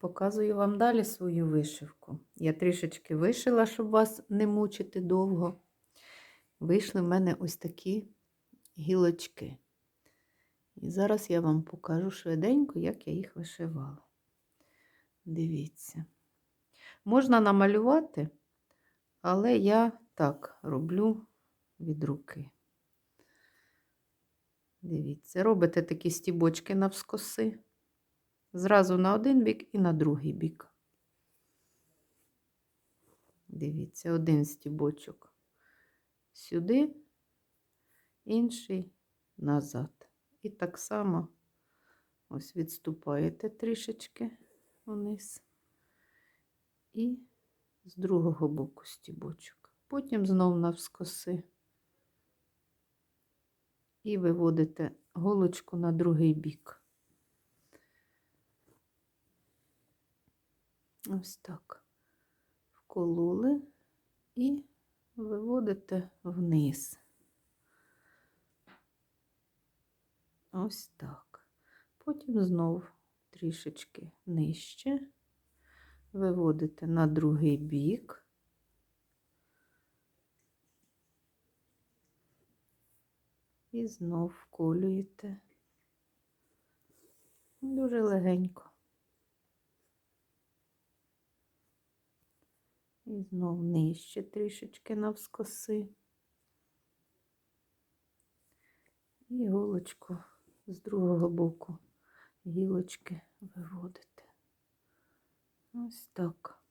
Показую вам далі свою вишивку. Я трішечки вишила, щоб вас не мучити довго. Вийшли в мене ось такі гілочки. І зараз я вам покажу швиденько, як я їх вишивала. Дивіться. Можна намалювати, але я так роблю від руки. Дивіться, робите такі стібочки навскоси. Зразу на один бік і на другий бік. Дивіться, один стібочок сюди, інший назад. І так само ось відступаєте трішечки вниз. І з другого боку стібочок. Потім знов навскоси. І виводите голочку на другий бік. Ось так. Вкололи і виводите вниз. Ось так. Потім знов трішечки нижче, виводите на другий бік. І знов вколюєте дуже легенько. І знов нижче трішечки навскоси. І голочку з другого боку гілочки виводите. Ось так.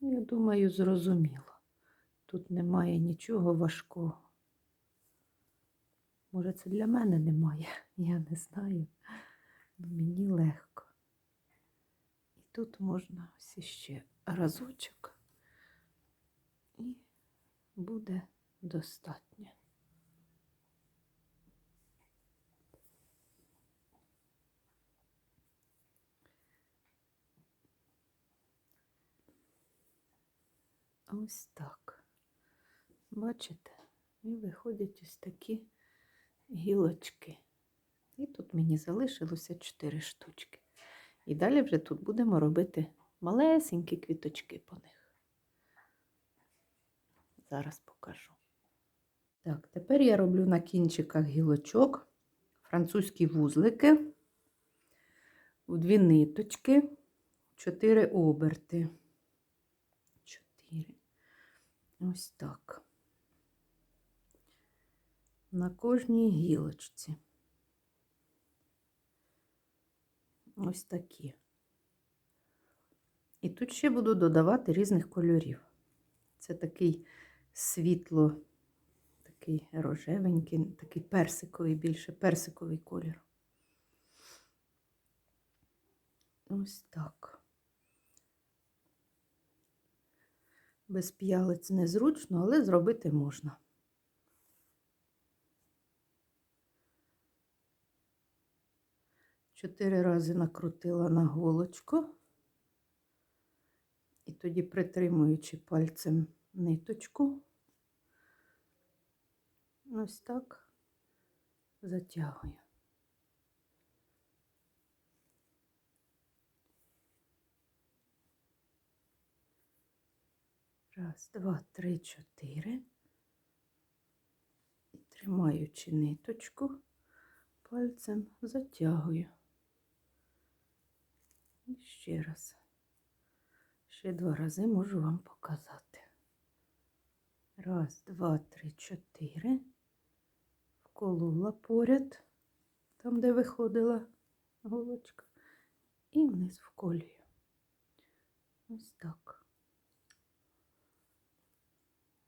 Я думаю, зрозуміло. Тут немає нічого важкого. Може, це для мене немає, я не знаю. Мені легко. І тут можна ось іще разочок, і буде достатньо. Ось так. Бачите? І виходять ось такі гілочки. І тут мені залишилося 4 штучки. І далі вже тут будемо робити малесенькі квіточки по них. Зараз покажу. Так, тепер я роблю на кінчиках гілочок французькі вузлики, в дві ниточки, 4 оберти. 4. Ось так. На кожній гілочці. Ось такі. І тут ще буду додавати різних кольорів. Це такий світло, такий рожевенький, такий персиковий, більше персиковий колір. Ось так. Без п'ялиць незручно, але зробити можна. Чотири рази накрутила на голочку. І тоді, притримуючи пальцем ниточку, ось так затягую. Раз, два, три, чотири. І тримаючи ниточку, пальцем затягую. І ще раз. Ще два рази можу вам показати. Раз, два, три, чотири. Вколола поряд, там, де виходила голочка, і вниз вколюю. Ось так.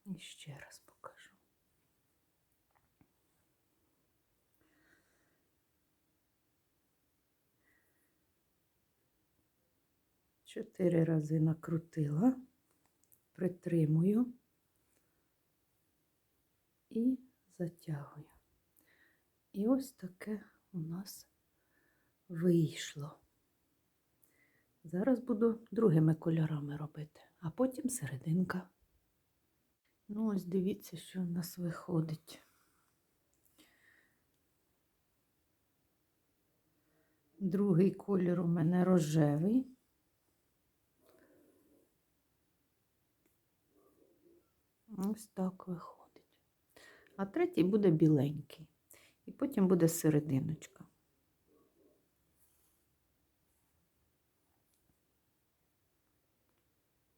І ще раз покажу. Чотири рази накрутила, притримую і затягую. І ось таке у нас вийшло. Зараз буду другими кольорами робити, а потім серединка. Ну, ось дивіться, що в нас виходить. Другий колір у мене рожевий. Ось так виходить. А третій буде біленький. І потім буде серединочка.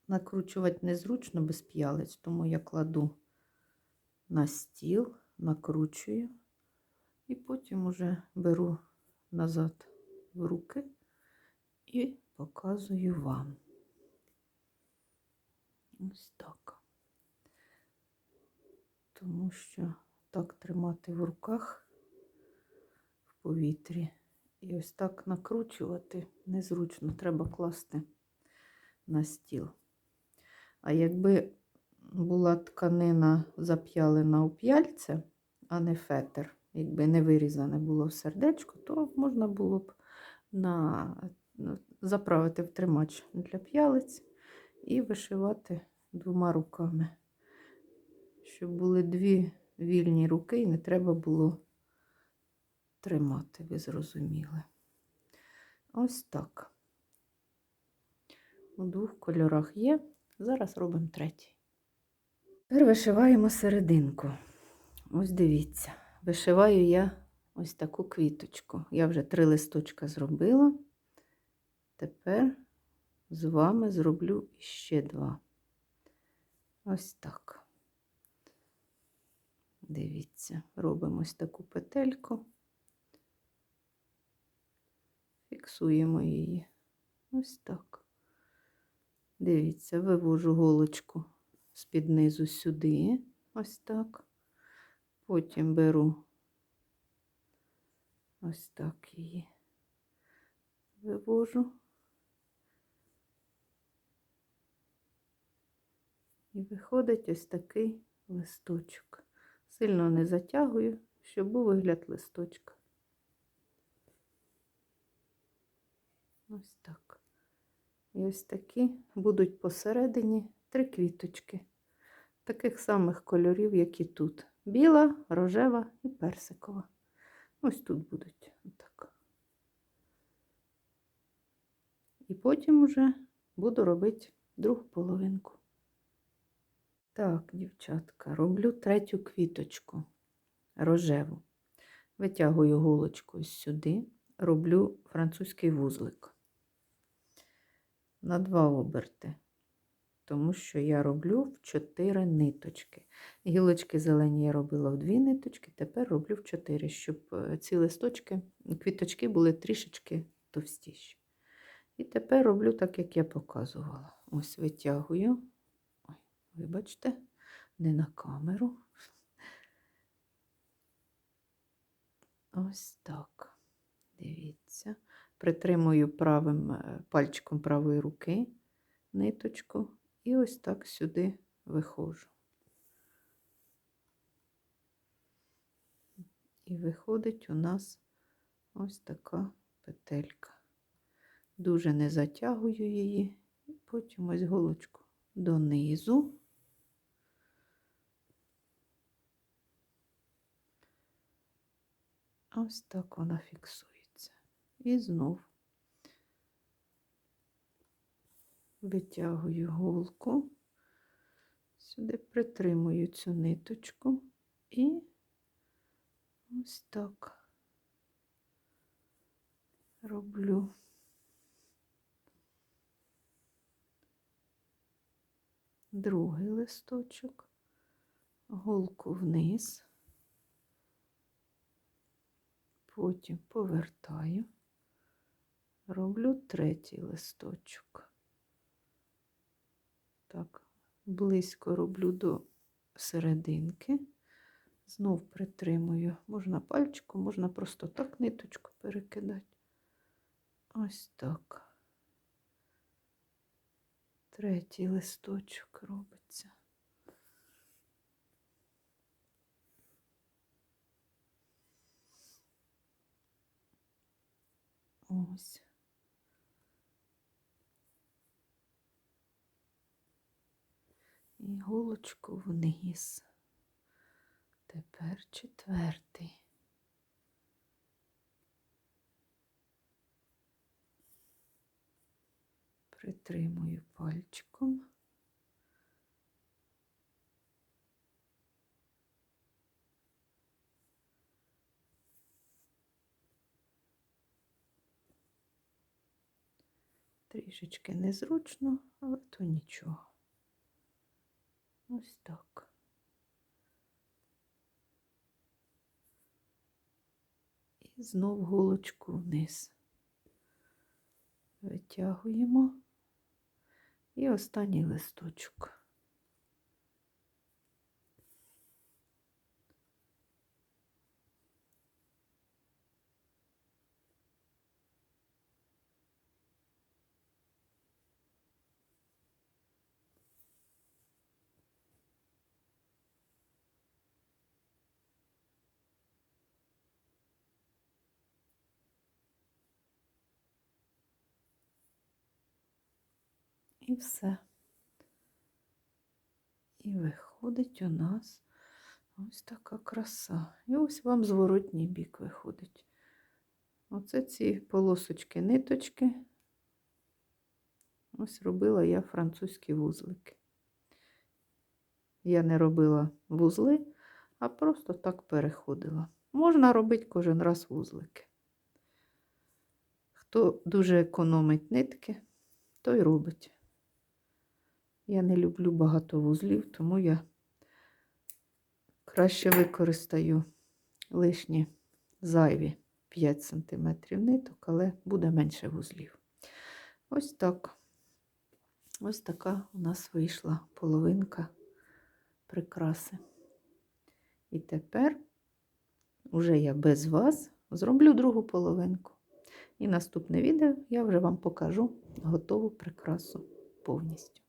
Накручувати незручно без п'ялиць, тому я кладу на стіл, накручую і потім уже беру назад в руки і показую вам. Ось так. Тому що так тримати в руках в повітрі і ось так накручувати незручно, треба класти на стіл. А якби була тканина зап'ялена у п'яльце, а не фетр, якби не вирізане було в сердечко, то можна було б на, заправити в тримач для п'ялиць і вишивати двома руками, щоб були дві вільні руки і не треба було тримати, ви зрозуміли. Ось так. У двох кольорах є. Зараз робимо третій. Тепер вишиваємо серединку. Ось дивіться, вишиваю я ось таку квіточку. Я вже три листочка зробила. Тепер з вами зроблю ще два. Ось так. Дивіться, робимо ось таку петельку, фіксуємо її. Ось так. Дивіться, вивожу голочку з-під низу сюди, ось так. Потім беру ось так її вивожу. І виходить ось такий листочок. Сильно не затягую, щоб був вигляд листочка. Ось так. І ось такі будуть посередині три квіточки. Таких самих кольорів, як і тут. Біла, рожева і персикова. Ось тут будуть отак. І потім уже буду робити другу половинку. Так, дівчатка, роблю третю квіточку рожеву. Витягую голочку ось сюди, роблю французький вузлик на два оберти, тому що я роблю в 4 ниточки. Гілочки зелені я робила в 2 ниточки, тепер роблю в 4, щоб е, ці листочки, квіточки були трішечки товстіші. І тепер роблю так, як я показувала. Ось витягую, вибачте, не на камеру. Ось так. Дивіться притримую правим е, пальчиком правої руки ниточку і ось так сюди виходжу. І виходить у нас ось така петелька. Дуже не затягую її, потім ось голочку донизу. Ось так вона фіксує і знов витягую голку, сюди притримую цю ниточку і ось так роблю. Другий листочок, голку вниз, потім повертаю роблю третій листочок. Так, близько роблю до серединки, знов притримую, можна пальчиком, можна просто так ниточку перекидати. Ось так. Третій листочок робиться. Ось. Іголочку вниз. Тепер четвертий. Притримую пальчиком. Трішечки незручно, але то нічого. Ось так. І знов голочку вниз. Витягуємо. І останній листочок. І все. І виходить у нас ось така краса. І ось вам зворотній бік виходить. Оце ці полосочки, ниточки. Ось робила я французькі вузлики. Я не робила вузли, а просто так переходила. Можна робити кожен раз вузлики. Хто дуже економить нитки, той робить. Я не люблю багато вузлів, тому я краще використаю лишні зайві 5 см ниток, але буде менше вузлів. Ось так. Ось така у нас вийшла половинка прикраси. І тепер, уже я без вас, зроблю другу половинку. І наступне відео я вже вам покажу готову прикрасу повністю.